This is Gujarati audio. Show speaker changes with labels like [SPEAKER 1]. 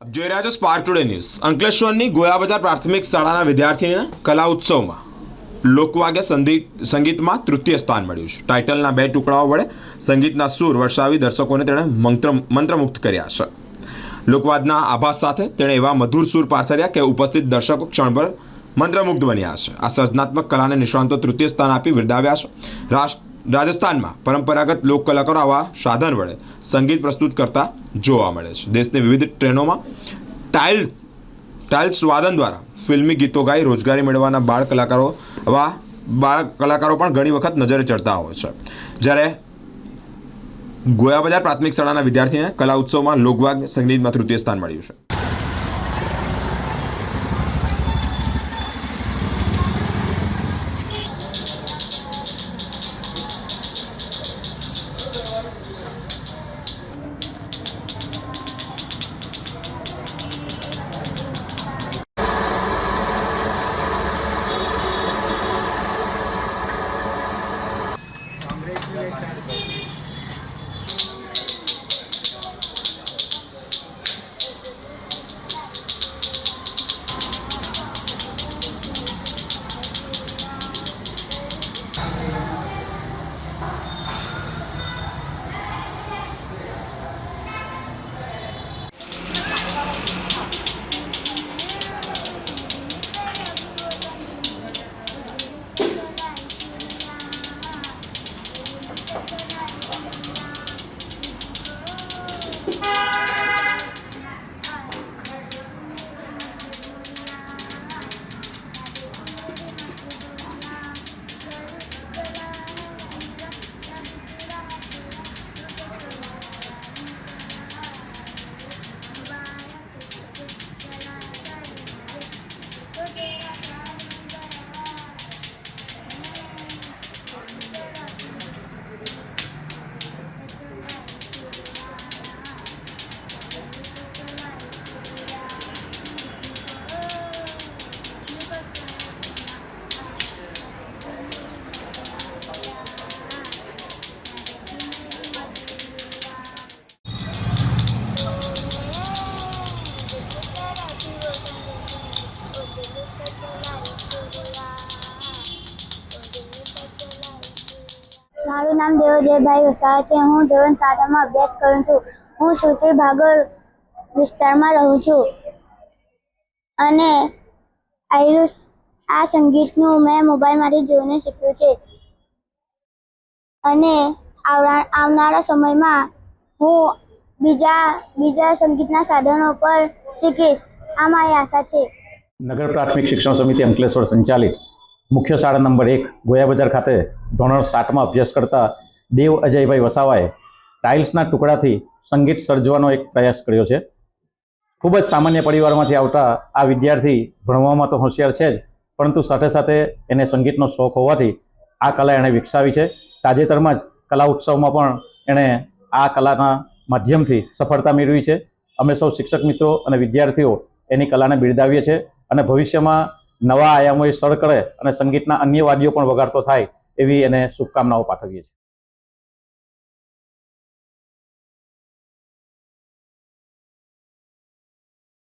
[SPEAKER 1] આપ જોઈ રહ્યા છો સ્પાર્ક ટુડે ન્યૂઝ અંકલેશ્વરની ગોયાબજાર પ્રાથમિક શાળાના વિદ્યાર્થીને કલા ઉત્સવમાં લોકવાગ્ય સંગીત સંગીતમાં તૃતીય સ્થાન મળ્યું છે. ટાઇટલના બે ટુકડાઓ વડે સંગીતના સૂર વર્ષાવી દર્શકોને તેણે મંત્ર મંત્રમુગ્ધ કર્યા છે. લોકવાદના આભાસ સાથે તેણે એવા મધુર સૂર પાથર્યા કે ઉપસ્થિત દર્શકો ક્ષણભર મંત્રમુગ્ધ બન્યા છે. આ સર્જનાત્મક કલાને નિષ્ણાંતો તૃતીય સ્થાન આપી બિરદાવ્યા છે. રાષ્ટ્ર રાજસ્થાનમાં પરંપરાગત લોક કલાકારો આવા સાધન વડે સંગીત પ્રસ્તુત કરતા જોવા મળે છે. દેશની વિવિધ ટ્રેનોમાં ટાઇલ ટાઇલ્સ વાદન દ્વારા ફિલ્મી ગીતો ગાઈ રોજગારી મેળવવાના બાળ કલાકારો આવા બાળ કલાકારો પણ ઘણી વખત નજરે ચડતા હોય છે. જ્યારે ગોયા બજાર પ્રાથમિક શાળાના વિદ્યાર્થીને કલા ઉત્સવમાં લોકવાગ સંગીતમાં તૃતીય સ્થાન મળ્યું છે. Thank you.
[SPEAKER 2] મારું નામ દેવજયભાઈ વસાવા છે. હું ધોરણ સાતમાં અભ્યાસ કરું છું. હું સુરતી ભાગળ વિસ્તારમાં રહું છું. અને આયુષ, આ સંગીતનું મેં મોબાઈલમાંથી જોઈને શીખ્યું છે. અને આવનારા સમયમાં હું બીજા બીજા સંગીતના સાધનો પર શીખીશ. આ મારી આશા છે.
[SPEAKER 3] નગર પ્રાથમિક શિક્ષણ સમિતિ અંકલેશ્વર સંચાલિત. મુખ્ય શાળા નંબર એક, ગોયા બજાર ખાતે ધોરણ સાતમાં અભ્યાસ કરતા દેવ અજયભાઈ વસાવાએ ટાઇલ્સના ટુકડાથી સંગીત સર્જવાનો એક પ્રયાસ કર્યો છે. ખૂબ જ સામાન્ય પરિવારમાંથી આવતા આ વિદ્યાર્થી ભણવામાં તો હોશિયાર છે જ, પરંતુ સાથે સાથે એને સંગીતનો શોખ હોવાથી આ કલા એણે વિકસાવી છે. તાજેતરમાં જ કલા ઉત્સવમાં પણ એણે આ કલાના માધ્યમથી સફળતા મેળવી છે. અમે સૌ શિક્ષક મિત્રો અને વિદ્યાર્થીઓ એની કલાને બિરદાવીએ છીએ અને ભવિષ્યમાં નવા આયામોએ સર કરે અને સંગીતના અન્ય વાદ્યો પણ વગાડતો થાય એવી એને શુભકામનાઓ પાઠવીએ છીએ.